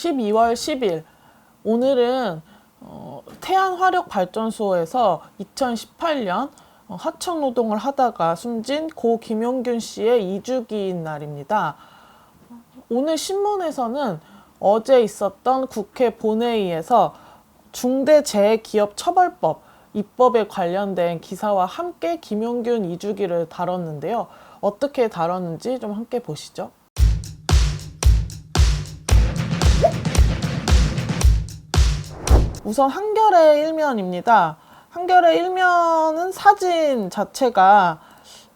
12월 10일 오늘은 어, 태양화력발전소에서 2018년 어, 하청 노동을 하다가 숨진 고 김용균 씨의 이주기인 날입니다. 오늘 신문에서는 어제 있었던 국회 본회의에서 중대재해기업처벌법 입법에 관련된 기사와 함께 김용균 이주기를 다뤘는데요. 어떻게 다뤘는지 좀 함께 보시죠. 우선 한겨레 일면입니다. 한겨레 일면은 사진 자체가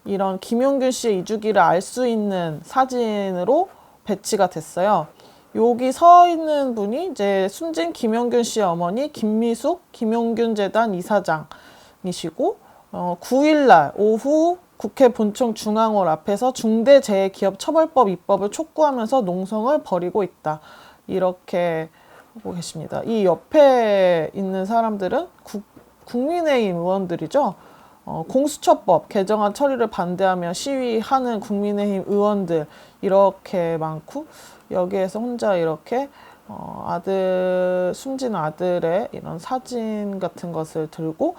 이런 김용균 씨의 이주기를 알 수 있는 사진으로 배치가 됐어요. 여기 서 있는 분이 이제 숨진 김용균 씨의 어머니 김미숙 김용균 재단 이사장이시고 어, 9일날 오후 국회 본청 중앙홀 앞에서 중대재해기업처벌법 입법을 촉구하면서 농성을 벌이고 있다. 이렇게 하고 계십니다. 이 옆에 있는 사람들은 국, 국민의힘 의원들이죠. 어, 공수처법 개정안 처리를 반대하며 시위하는 국민의힘 의원들 이렇게 많고 여기에서 혼자 이렇게 어, 아들 숨진 아들의 이런 사진 같은 것을 들고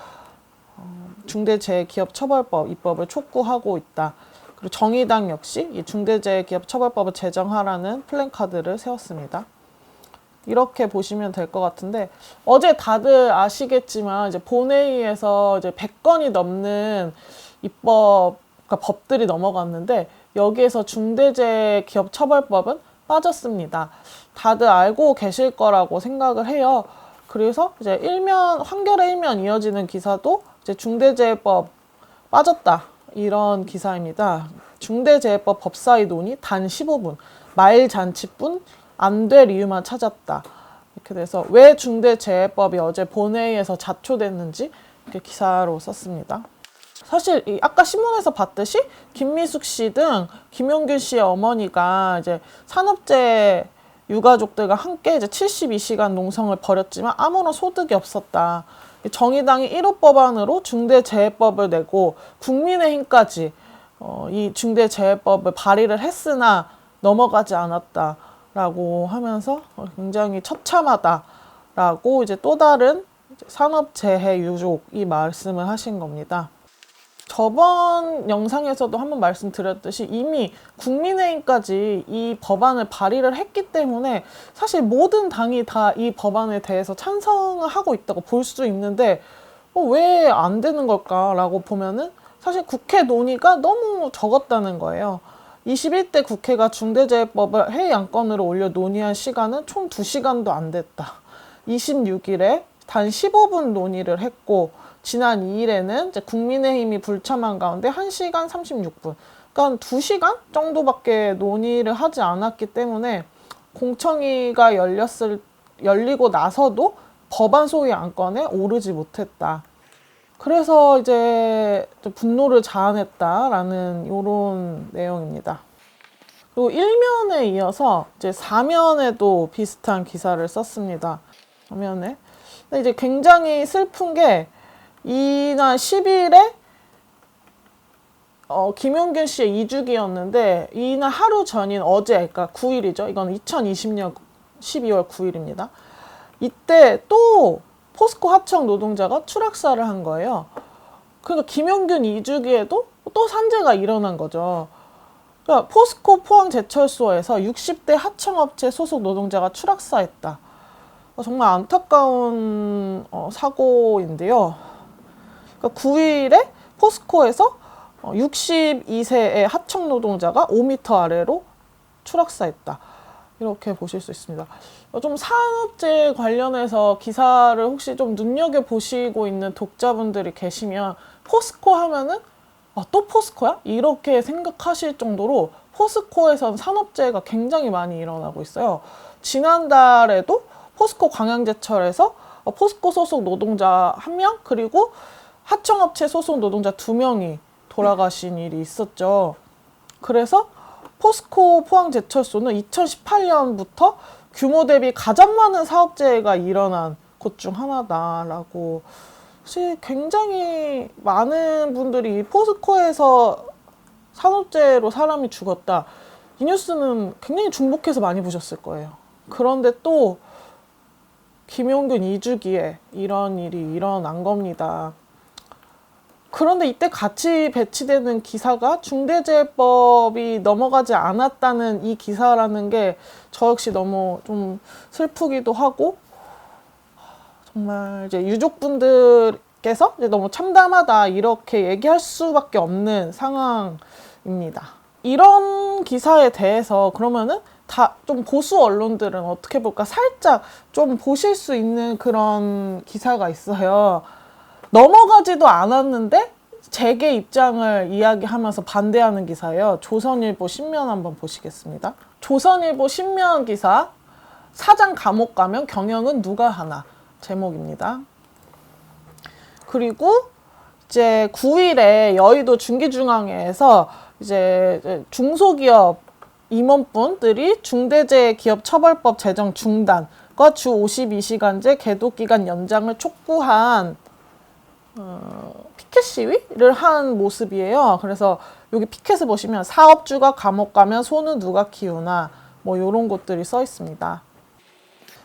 어, 중대재해기업처벌법 입법을 촉구하고 있다. 그리고 정의당 역시 이 중대재해기업처벌법을 제정하라는 플랜카드를 세웠습니다. 이렇게 보시면 될 것 같은데 어제 다들 아시겠지만 이제 본회의에서 이제 100건이 넘는 입법 그러니까 법들이 넘어갔는데 여기에서 중대재해기업처벌법은 빠졌습니다. 다들 알고 계실 거라고 생각을 해요. 그래서 이제 일면 한겨레 일면 이어지는 기사도 이제 중대재해법 빠졌다 이런 기사입니다. 중대재해법 법사위 논의 단 15분 말 잔치뿐 안 될 이유만 찾았다. 이렇게 돼서 왜 중대재해법이 어제 본회의에서 자초됐는지 이렇게 기사로 썼습니다. 사실 이 아까 신문에서 봤듯이 김미숙 씨 등 김용균 씨의 어머니가 이제 산업재해 유가족들과 함께 이제 72시간 농성을 벌였지만 아무런 소득이 없었다. 정의당이 1호 법안으로 중대재해법을 내고 국민의힘까지 어, 이 중대재해법을 발의를 했으나 넘어가지 않았다 라고 하면서 굉장히 처참하다라고 이제 또 다른 산업재해 유족이 말씀을 하신 겁니다. 저번 영상에서도 한번 말씀드렸듯이 이미 국민의힘까지 이 법안을 발의를 했기 때문에 사실 모든 당이 다 이 법안에 대해서 찬성을 하고 있다고 볼 수 있는데 어, 왜안 되는 걸까라고 보면은 사실 국회 논의가 너무 적었다는 거예요. 21대 국회가 중대재해법을 안건으로 올려 논의한 시간은 총 2시간도 안 됐다. 26일에 단 15분 논의를 했고 지난 2일에는 이제 국민의힘이 불참한 가운데 1시간 36분. 그러니까 2시간 정도밖에 논의를 하지 않았기 때문에 공청회가 열렸을 열리고 나서도 법안 소위 안건에 오르지 못했다. 그래서 이제 좀 분노를 자아냈다라는 이런 내용입니다. 그리고 1면에 이어서 이제 4면에도 비슷한 기사를 썼습니다. 4면에. 근데 이제 굉장히 슬픈 게 이날 10일에 어, 김용균 씨의 이주기였는데 이날 하루 전인 어제 그러니까 9일이죠. 이건 2020년 12월 9일입니다. 이때 또 포스코 하청 노동자가 추락사를 한 거예요. 그러니까 김용균 이주기에도 또 산재가 일어난 거죠. 그러니까 포스코 포항 제철소에서 60대 하청업체 소속 노동자가 추락사했다. 어, 정말 안타까운 어, 사고인데요. 그러니까 9일에 포스코에서 62세의 하청 노동자가 5m 아래로 추락사했다. 이렇게 보실 수 있습니다. 어, 좀 산업재해 관련해서 기사를 혹시 좀 눈여겨 보시고 있는 독자분들이 계시면 포스코 하면은 아, 또 포스코야? 이렇게 생각하실 정도로 포스코에선 산업재해가 굉장히 많이 일어나고 있어요. 지난달에도 포스코 광양제철에서 어, 포스코 소속 노동자 한 명 그리고 하청업체 소속 노동자 두 명이 돌아가신 일이 있었죠. 그래서 포스코 포항제철소는 2018년부터 규모 대비 가장 많은 사업재해가 일어난 곳 중 하나다라고 사실 굉장히 많은 분들이 포스코에서 산업재해로 사람이 죽었다 이 뉴스는 굉장히 중복해서 많이 보셨을 거예요. 그런데 또 김용균 2주기에 이런 일이 일어난 겁니다. 그런데 이때 같이 배치되는 기사가 중대재해법이 넘어가지 않았다는 이 기사라는 게 저 역시 너무 좀 슬프기도 하고 정말 이제 유족분들께서 이제 너무 참담하다 이렇게 얘기할 수밖에 없는 상황입니다. 이런 기사에 대해서 그러면은 다 좀 보수 언론들은 어떻게 볼까 살짝 좀 보실 수 있는 그런 기사가 있어요. 넘어가지도 않았는데 재계 입장을 이야기하면서 반대하는 기사예요. 조선일보 신면 한번 보시겠습니다. 조선일보 신면 기사 사장 감옥 가면 경영은 누가 하나 제목입니다. 그리고 이제 9일에 여의도 중기중앙회에서 이제 중소기업 임원분들이 중대재해기업처벌법 제정 중단과 주 52시간제 계도기간 연장을 촉구한 어, 피켓 시위를 한 모습이에요. 그래서 여기 피켓을 보시면 사업주가 감옥 가면 소는 누가 키우나 뭐 이런 것들이 써 있습니다.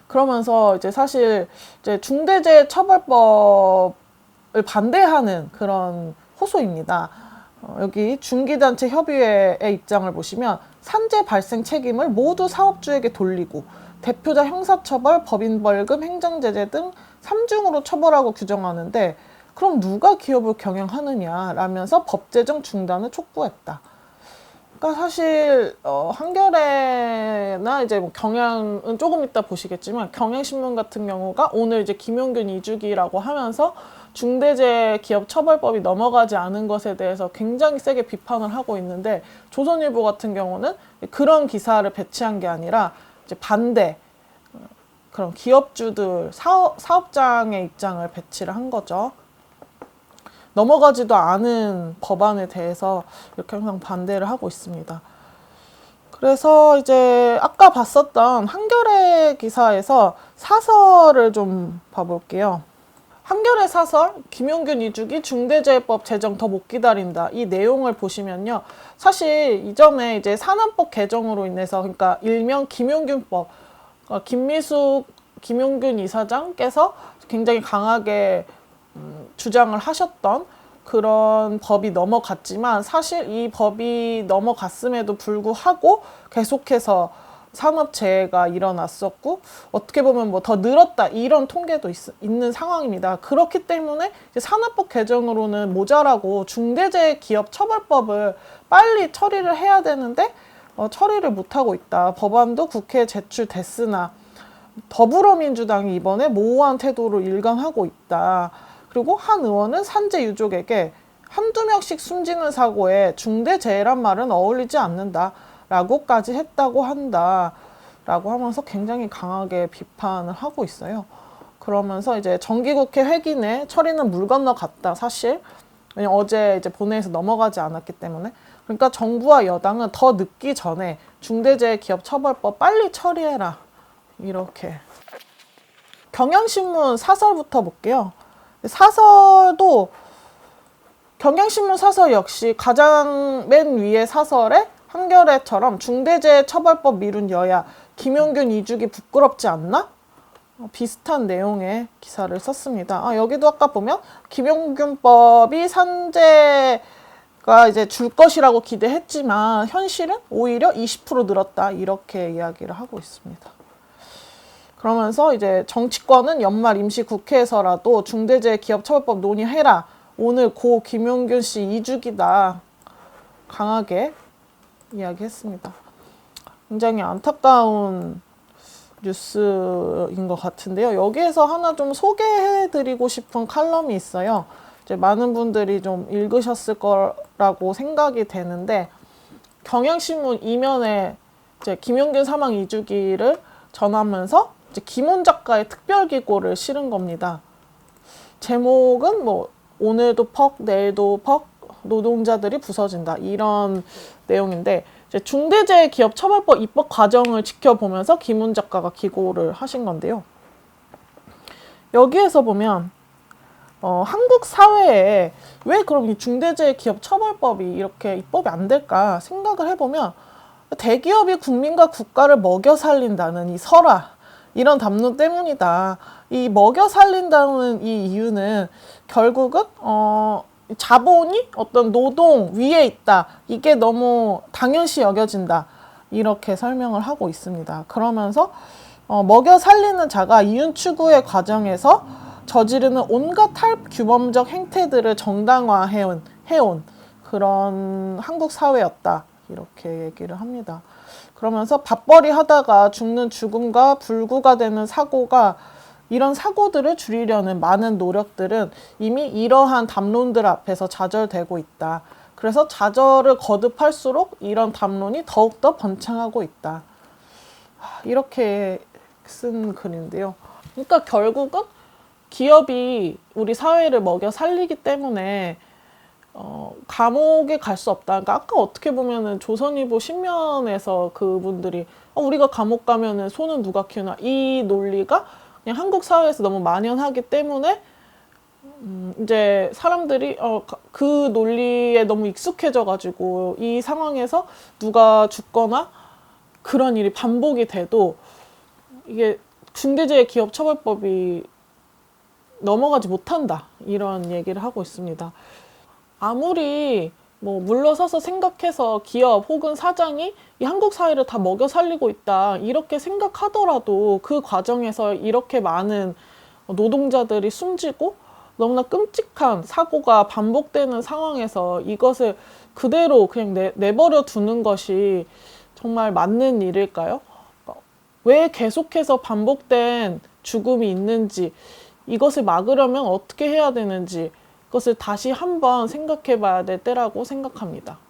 그러면서 이제 사실 이제 중대재해 처벌법을 반대하는 그런 호소입니다. 어, 여기 중기단체 협의회의 입장을 보시면 산재 발생 책임을 모두 사업주에게 돌리고 대표자 형사처벌, 법인 벌금, 행정제재 등 3중으로 처벌하고 규정하는데 그럼 누가 기업을 경영하느냐라면서 법 제정 중단을 촉구했다. 그러니까 사실 어, 한겨레나 이제 뭐 경향은 조금 이따 보시겠지만 경향신문 같은 경우가 오늘 이제 김용균 이주기라고 하면서 중대재해기업처벌법이 넘어가지 않은 것에 대해서 굉장히 세게 비판을 하고 있는데 조선일보 같은 경우는 그런 기사를 배치한 게 아니라 이제 반대 어, 그런 기업주들 사업, 사업장의 입장을 배치를 한 거죠. 넘어가지도 않은 법안에 대해서 이렇게 항상 반대를 하고 있습니다. 그래서 이제 아까 봤었던 한겨레 기사에서 사설을 좀 봐볼게요. 한겨레 사설 김용균 이주기 중대재해법 제정 더 못 기다린다 이 내용을 보시면요 사실 이전에 이제 산안법 개정으로 인해서 그러니까 일명 김용균법 어, 김미숙 김용균 이사장께서 굉장히 강하게 음, 주장을 하셨던 그런 법이 넘어갔지만 사실 이 법이 넘어갔음에도 불구하고 계속해서 산업재해가 일어났었고 어떻게 보면 뭐 더 늘었다 이런 통계도 있, 는 상황입니다. 그렇기 때문에 산업법 개정으로는 모자라고 중대재해기업처벌법을 빨리 처리를 해야 되는데 어, 처리를 못하고 있다. 법안도 국회에 제출됐으나 더불어민주당이 이번에 모호한 태도로 일관하고 있다. 그리고 한 의원은 산재 유족에게 한두 명씩 숨지는 사고에 중대재해란 말은 어울리지 않는다. 라고까지 했다고 한다. 라고 하면서 굉장히 강하게 비판을 하고 있어요. 그러면서 이제 정기국회 회기 내 처리는 물 건너 갔다. 사실. 어제 이제 본회의에서 넘어가지 않았기 때문에. 그러니까 정부와 여당은 더 늦기 전에 중대재해기업처벌법 빨리 처리해라. 이렇게. 경향신문 사설부터 볼게요. 사설도 경향신문 사설 역시 가장 맨 위에 사설에 한겨레처럼 중대재해처벌법 미룬 여야 김용균 이주기 부끄럽지 않나? 어, 비슷한 내용의 기사를 썼습니다. 아, 여기도 아까 보면 김용균법이 산재가 이제 줄 것이라고 기대했지만 현실은 오히려 20% 늘었다 이렇게 이야기를 하고 있습니다. 그러면서 이제 정치권은 연말 임시 국회에서라도 중대재해기업처벌법 논의해라. 오늘 고 김용균 씨 2주기다. 강하게 이야기했습니다. 굉장히 안타까운 뉴스인 것 같은데요. 여기에서 하나 좀 소개해드리고 싶은 칼럼이 있어요. 이제 많은 분들이 좀 읽으셨을 거라고 생각이 되는데 경향신문 이면에 이제 김용균 사망 2주기를 전하면서 이제 김원 작가의 특별기고를 실은 겁니다. 제목은 뭐 오늘도 퍽, 내일도 퍽, 노동자들이 부서진다 이런 내용인데 중대재해기업처벌법 입법 과정을 지켜보면서 김훈 작가가 기고를 하신 건데요. 여기에서 보면 어, 한국 사회에 왜 그럼 이 중대재해기업처벌법이 이렇게 입법이 안 될까 생각을 해보면 대기업이 국민과 국가를 먹여 살린다는 이 설화 이런 담론 때문이다. 이 먹여 살린다는 이 이유는 결국은 어 자본이 어떤 노동 위에 있다. 이게 너무 당연시 여겨진다. 이렇게 설명을 하고 있습니다. 그러면서 어, 먹여 살리는 자가 이윤 추구의 과정에서 저지르는 온갖 탈규범적 행태들을 정당화해온 해온 그런 한국 사회였다. 이렇게 얘기를 합니다. 그러면서 밥벌이 하다가 죽는 죽음과 불구가 되는 사고가 이런 사고들을 줄이려는 많은 노력들은 이미 이러한 담론들 앞에서 좌절되고 있다. 그래서 좌절을 거듭할수록 이런 담론이 더욱더 번창하고 있다. 하, 이렇게 쓴 글인데요. 그러니까 결국은 기업이 우리 사회를 먹여 살리기 때문에 어, 감옥에 갈 수 없다. 그러니까 아까 어떻게 보면은 조선일보 신면에서 그분들이 어, 우리가 감옥 가면은 소는 누가 키우나 이 논리가 그냥 한국 사회에서 너무 만연하기 때문에 음, 이제 사람들이 어, 가- 그 논리에 너무 익숙해져 가지고 이 상황에서 누가 죽거나 그런 일이 반복이 돼도 이게 중대재해기업처벌법이 넘어가지 못한다 이런 얘기를 하고 있습니다. 아무리 뭐 물러서서 생각해서 기업 혹은 사장이 이 한국 사회를 다 먹여 살리고 있다 이렇게 생각하더라도 그 과정에서 이렇게 많은 노동자들이 숨지고 너무나 끔찍한 사고가 반복되는 상황에서 이것을 그대로 그냥 내, 내버려 두는 것이 정말 맞는 일일까요? 왜 계속해서 반복된 죽음이 있는지 이것을 막으려면 어떻게 해야 되는지 그것을 다시 한번 생각해 봐야 될 때라고 생각합니다.